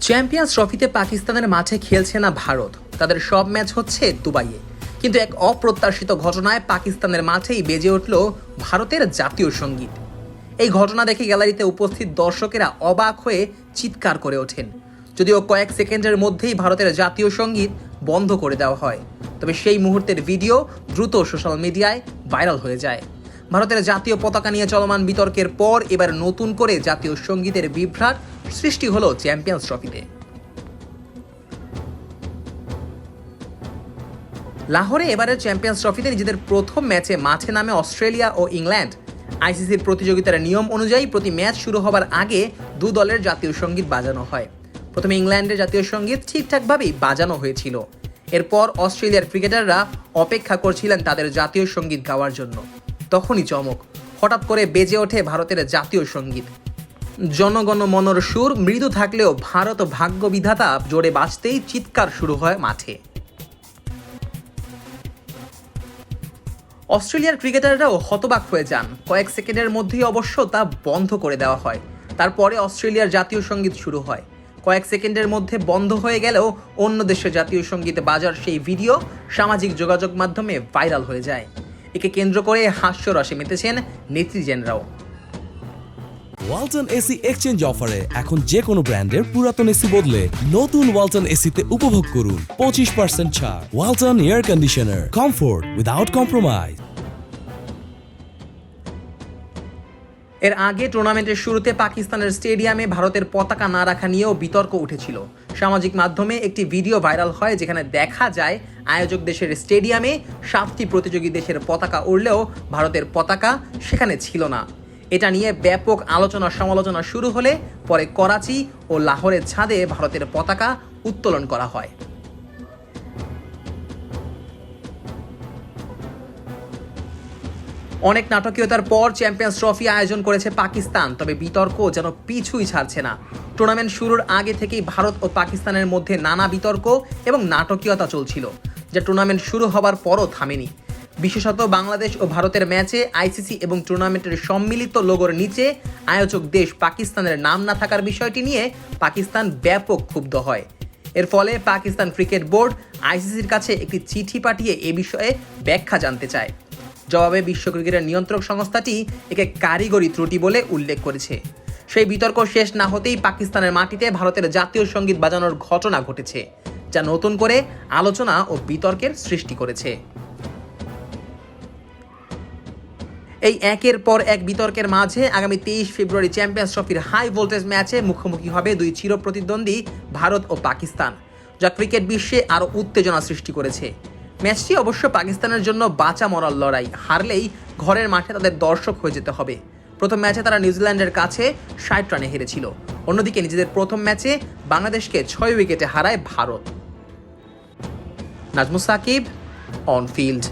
Champions ট্রফিতে পাকিস্তানের মাঠে খেলছে না ভারত। তাদের সব ম্যাচ হচ্ছে দুবাইয়ে। কিন্তু এক অপ্রত্যাশিত ঘটনায় পাকিস্তানের মাঠেই বেজে উঠল ভারতের জাতীয় সংগীত। এই ঘটনা দেখে গ্যালারিতে উপস্থিত দর্শকেরা অবাক হয়ে চিৎকার করে ওঠেন। যদিও কয়েক সেকেন্ডের মধ্যেই ভারতের জাতীয় সংগীত বন্ধ করে দেওয়া হয়। তবে সেই মুহূর্তের ভিডিও দ্রুত সোশ্যাল মিডিয়ায় ভাইরাল হয়ে যায়। ভারতের জাতীয় পতাকা নিয়ে চলমান বিতর্কের পর এবার নতুন করে জাতীয় সঙ্গীতের বিভ্রাট সৃষ্টি হলো চ্যাম্পিয়ন্স ট্রফিতে। লাহোরে এবারের চ্যাম্পিয়ন্স ট্রফিতে নিজেদের প্রথম ম্যাচে মাঠে নামে অস্ট্রেলিয়া ও ইংল্যান্ড। আইসিসির প্রতিযোগিতার নিয়ম অনুযায়ী প্রতি ম্যাচ শুরু হবার আগে দু দলের জাতীয় সংগীত বাজানো হয়। প্রথমে ইংল্যান্ডের জাতীয় সংগীত ঠিকঠাকভাবেই বাজানো হয়েছিল। এরপর অস্ট্রেলিয়ার ক্রিকেটাররা অপেক্ষা করছিলেন তাদের জাতীয় সংগীত গাওয়ার জন্য। তখনই চমক। হঠাৎ করে বেজে ওঠে ভারতের জাতীয় সংগীত। জনগণ মনর সুর, মৃদু থাকলেও ভারত ভাগ্য বিধাতা জোরে বাঁচতেই চিৎকার শুরু হয় মাঠে। অস্ট্রেলিয়ার ক্রিকেটাররাও হতবাক হয়ে যান। কয়েক সেকেন্ডের মধ্যেই অবশ্য তা বন্ধ করে দেওয়া হয়। তারপরে অস্ট্রেলিয়ার জাতীয় সংগীত শুরু হয়। কয়েক সেকেন্ডের মধ্যে বন্ধ হয়ে গেলেও অন্য দেশের জাতীয় সংগীত বাজার সেই ভিডিও সামাজিক যোগাযোগ মাধ্যমে ভাইরাল হয়ে যায়। একে কেন্দ্র করে হাস্য হাস্যরসে মেতেছেন নেতৃজেনরাও ওয়ালটন এসি এক্সচেঞ্জ অফারে এখন যে কোনো ব্র্যান্ডের পুরাতন এসি বদলে নতুন ওয়ালটন এসিতে উপভোগ করুন পঁচিশ পার্সেন্ট ছাড়। Walton air conditioner comfort without compromise এর আগে টুর্নামেন্টের শুরুতে পাকিস্তানের স্টেডিয়ামে ভারতের পতাকা না রাখা নিয়েও বিতর্ক উঠেছিল। সামাজিক মাধ্যমে একটি ভিডিও ভাইরাল হয় যেখানে দেখা যায় আয়োজক দেশের স্টেডিয়ামে সাতটি প্রতিযোগী দেশের পতাকা উড়লেও ভারতের পতাকা সেখানে ছিল না। এটা নিয়ে ব্যাপক আলোচনা সমালোচনা শুরু হলে পরে করাচি ও লাহোরের ছাদে ভারতের পতাকা উত্তোলন করা হয়। অনেক নাটকীয়তার পর চ্যাম্পিয়ন্স ট্রফি আয়োজন করেছে পাকিস্তান, তবে বিতর্ক যেন পিছুই ছাড়ছে না। টুর্নামেন্ট শুরুর আগে থেকেই ভারত ও পাকিস্তানের মধ্যে নানা বিতর্ক এবং নাটকীয়তা চলছিল, যা টুর্নামেন্ট শুরু হবার পরও থামেনি। বিশেষত বাংলাদেশ ও ভারতের ম্যাচে আইসিসি এবং টুর্নামেন্টের সম্মিলিত লোগোর নিচে আয়োজক দেশ পাকিস্তানের নাম না থাকার বিষয়টি নিয়ে পাকিস্তান ব্যাপক ক্ষুব্ধ হয়। এর ফলে পাকিস্তান ক্রিকেট বোর্ড আইসিসির কাছে একটি চিঠি পাঠিয়ে এ বিষয়ে ব্যাখ্যা জানতে চায়। জবাবে বিশ্ব ক্রিকেটের নিয়ন্ত্রক সংস্থাটি একে কারিগরি ত্রুটি বলে উল্লেখ করেছে। সেই বিতর্ক শেষ না হতেই পাকিস্তানের মাটিতে ভারতের জাতীয় সংগীত বাজানোর ঘটনা ঘটেছে, যা নতুন করে আলোচনা ও বিতর্কের সৃষ্টি করেছে। এই একের পর এক বিতর্কের মাঝে আগামী তেইশ ফেব্রুয়ারি চ্যাম্পিয়ন্স ট্রফির হাই ভোল্টেজ ম্যাচে মুখোমুখি হবে দুই চিরপ্রতিদ্বন্দ্বী ভারত ও পাকিস্তান, যা ক্রিকেট বিশ্বে আরও উত্তেজনা সৃষ্টি করেছে। ম্যাচটি অবশ্য পাকিস্তানের জন্য বাঁচা মরার লড়াই। হারলেই ঘরের মাঠে তাদের দর্শক হয়ে যেতে হবে। প্রথম ম্যাচে তারা নিউজিল্যান্ডের কাছে ষাট রানে হেরেছিল। অন্যদিকে নিজেদের প্রথম ম্যাচে বাংলাদেশকে ছয় উইকেটে হারায় Bharat. Najmul Shakib on field